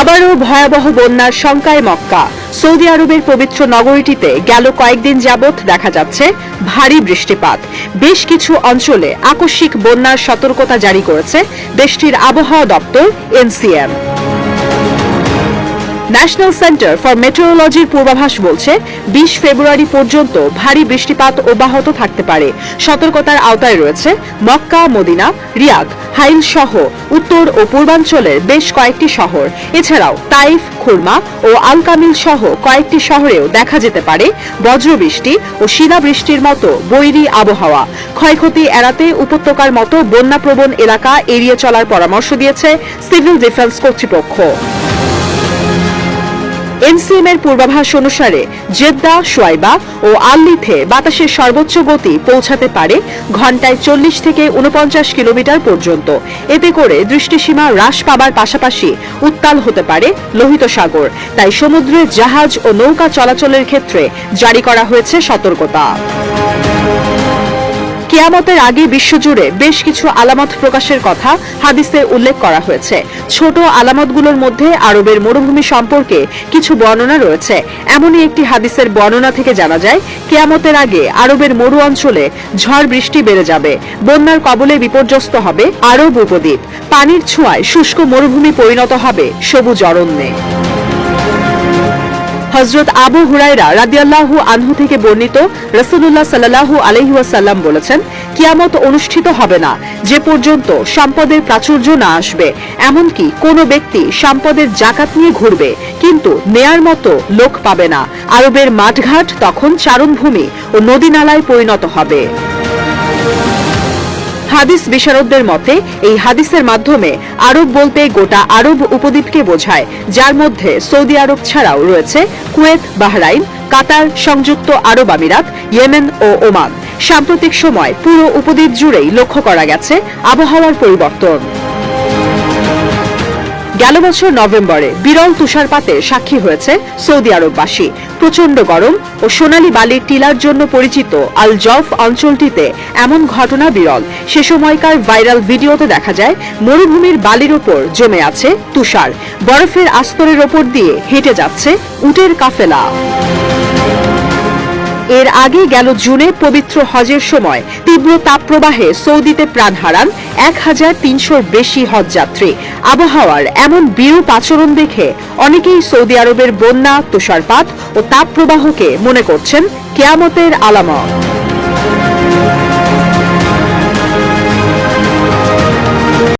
আবারও ভয়াবহ বন্যার শঙ্কায় মক্কা। সৌদি আরবের পবিত্র নগরীটিতে গেল কয়েকদিন যাবৎ দেখা যাচ্ছে ভারী বৃষ্টিপাত। বেশ কিছু অঞ্চলে আকস্মিক বন্যার সতর্কতা জারি করেছে দেশটির আবহাওয়া দপ্তর এনসিএম। ন্যাশনাল সেন্টার ফর মেট্রোলজির পূর্বাভাস বলছে, বিশ ফেব্রুয়ারি পর্যন্ত ভারী বৃষ্টিপাত অব্যাহত থাকতে পারে। সতর্কতার আওতায় রয়েছে মক্কা, মদিনা, রিয়াদ, হাইল সহ উত্তর ও পূর্বাঞ্চলের বেশ কয়েকটি শহর। এছাড়াও তাইফ, খুরমা ও আলকামিল সহ কয়েকটি শহরেও দেখা যেতে পারে বজ্রবৃষ্টি ও শিলাবৃষ্টির মতো বৈরী আবহাওয়া। ক্ষয়ক্ষতি এড়াতে উপত্যকার মতো বন্যাপ্রবণ এলাকা এড়িয়ে চলার পরামর্শ দিয়েছে সিভিল ডিফেন্স কর্তৃপক্ষ। এনসিএম এর পূর্বাভাস অনুসারে জেদ্দা সোয়াইবা ও আল্লিথে বাতাসের সর্বোচ্চ গতি পৌঁছাতে পারে ঘন্টায় চল্লিশ থেকে উনপঞ্চাশ কিলোমিটার পর্যন্ত। এতে করে দৃষ্টিসীমা হ্রাস পাবার পাশাপাশি উত্তাল হতে পারে লোহিত সাগর। তাই সমুদ্রে জাহাজ ও নৌকা চলাচলের ক্ষেত্রে জারি করা হয়েছে সতর্কতা। কেয়ামতের আগে বিশ্বজুড়ে বেশ কিছু আলামত প্রকাশের কথা হাদিসে উল্লেখ করা হয়েছে। ছোট আলামতগুলোর মধ্যে আরবের মরুভূমি সম্পর্কে কিছু বর্ণনা রয়েছে। এমনই একটি হাদিসের বর্ণনা থেকে জানা যায়, কেয়ামতের আগে আরবের মরু অঞ্চলে ঝড় বৃষ্টি বেড়ে যাবে। বন্যার কবলে বিপর্যস্ত হবে আরব উপদ্বীপ। পানির ছোঁয়ায় শুষ্ক মরুভূমি পরিণত হবে সবুজ অরণ্যে। হজরত আবু হুরাইরা রাদিয়াল্লাহু আনহু থেকে বর্ণিত রসুল্লাহ সাল্লাহু আলহিউসাল্লাম বলেছেন, কিয়ামত অনুষ্ঠিত হবে না, যে পর্যন্ত সম্পদের প্রাচুর্য না আসবে, এমনকি কোনো ব্যক্তি সম্পদের জাকাত নিয়ে ঘুরবে, কিন্তু নেয়ার মতো লোক পাবে না। আরবের মাঠঘাট তখন চারণভূমি ও নদী নালায় পরিণত হবে। হাদিস বিশারদদের মতে, এই হাদিসের মাধ্যমে আরব বলতে গোটা আরব উপদ্বীপকে বোঝায়, যার মধ্যে সৌদি আরব ছাড়াও রয়েছে কুয়েত, বাহরাইন, কাতার, সংযুক্ত আরব আমিরাত, ইয়েমেন ও ওমান। সাম্প্রতিক সময় পুরো উপদ্বীপ জুড়েই লক্ষ্য করা গেছে আবহাওয়ার পরিবর্তন। গেল বছর নভেম্বরে বিরল তুষারপাতে সাক্ষী হয়েছে সৌদি আরববাসী। প্রচণ্ড গরম ও সোনালী বালির টিলার জন্য পরিচিত আল জফ অঞ্চলটিতে এমন ঘটনা বিরল। সে সময়কার ভাইরাল ভিডিওতে দেখা যায়, মরুভূমির বালির ওপর জমে আছে তুষার। বরফের আস্তরের ওপর দিয়ে হেঁটে যাচ্ছে উটের কাফেলা। এর আগে গেল জুনে পবিত্র হজের সময়। তীব্র তাপপ্রবাহে সৌদিতে প্রাণ হারান এক হাজার তিনশোর বেশি হজযাত্রী। আবহাওয়ার এমন বিরূপ আচরণ দেখে অনেকেই সৌদি আরবের বন্যা, তুষারপাত ও তাপপ্রবাহকে মনে করছেন কেয়ামতের আলামত।